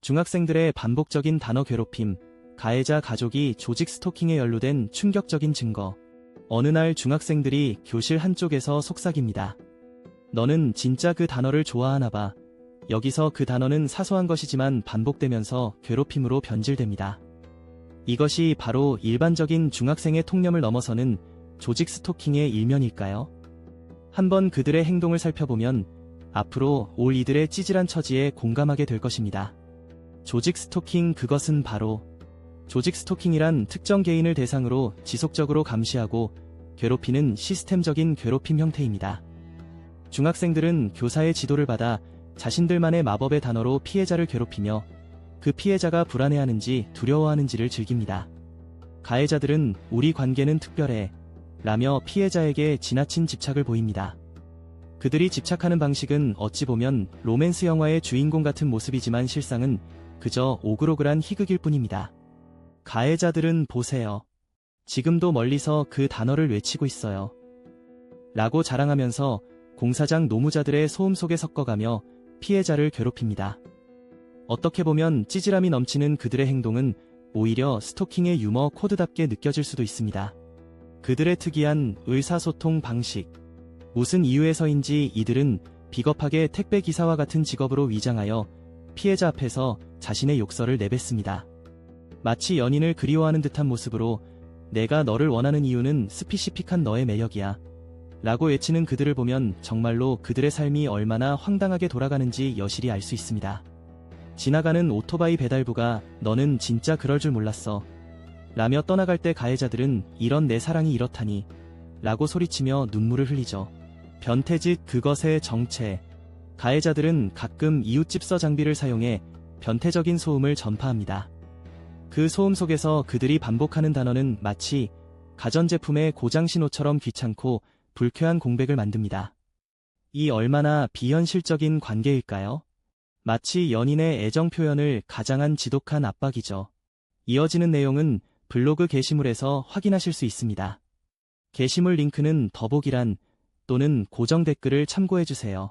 중학생들의 반복적인 단어 괴롭힘, 가해자 가족이 조직 스토킹에 연루된 충격적인 증거. 어느 날 중학생들이 교실 한쪽에서 속삭입니다. 너는 진짜 그 단어를 좋아하나 봐. 여기서 그 단어는 사소한 것이지만 반복되면서 괴롭힘으로 변질됩니다. 이것이 바로 일반적인 중학생의 통념을 넘어서는 조직 스토킹의 일면일까요? 한번 그들의 행동을 살펴보면 앞으로 올 이들의 찌질한 처지에 공감하게 될 것입니다. 조직 스토킹 그것은 바로 조직 스토킹이란 특정 개인을 대상으로 지속적으로 감시하고 괴롭히는 시스템적인 괴롭힘 형태입니다. 중학생들은 교사의 지도를 받아 자신들만의 마법의 단어로 피해자를 괴롭히며 그 피해자가 불안해하는지 두려워하는지를 즐깁니다. 가해자들은 우리 관계는 특별해 라며 피해자에게 지나친 집착을 보입니다. 그들이 집착하는 방식은 어찌 보면 로맨스 영화의 주인공 같은 모습이지만 실상은 그저 오글오글한 희극일 뿐입니다. 가해자들은 보세요. 지금도 멀리서 그 단어를 외치고 있어요. 라고 자랑하면서 공사장 노무자들의 소음 속에 섞어가며 피해자를 괴롭힙니다. 어떻게 보면 찌질함이 넘치는 그들의 행동은 오히려 스토킹의 유머 코드답게 느껴질 수도 있습니다. 그들의 특이한 의사소통 방식. 무슨 이유에서인지 이들은 비겁하게 택배 기사와 같은 직업으로 위장하여 피해자 앞에서 자신의 욕설을 내뱉습니다. 마치 연인을 그리워하는 듯한 모습으로 내가 너를 원하는 이유는 스피시픽한 너의 매력이야. 라고 외치는 그들을 보면 정말로 그들의 삶이 얼마나 황당하게 돌아가는지 여실히 알 수 있습니다. 지나가는 오토바이 배달부가 너는 진짜 그럴 줄 몰랐어. 라며 떠나갈 때 가해자들은 이런 내 사랑이 이렇다니. 라고 소리치며 눈물을 흘리죠. 변태짓 그것의 정체. 가해자들은 가끔 이웃집서 장비를 사용해 변태적인 소음을 전파합니다. 그 소음 속에서 그들이 반복하는 단어는 마치 가전제품의 고장 신호처럼 귀찮고 불쾌한 공백을 만듭니다. 이 얼마나 비현실적인 관계일까요? 마치 연인의 애정 표현을 가장한 지독한 압박이죠. 이어지는 내용은 블로그 게시물에서 확인하실 수 있습니다. 게시물 링크는 더보기란 또는 고정 댓글을 참고해주세요.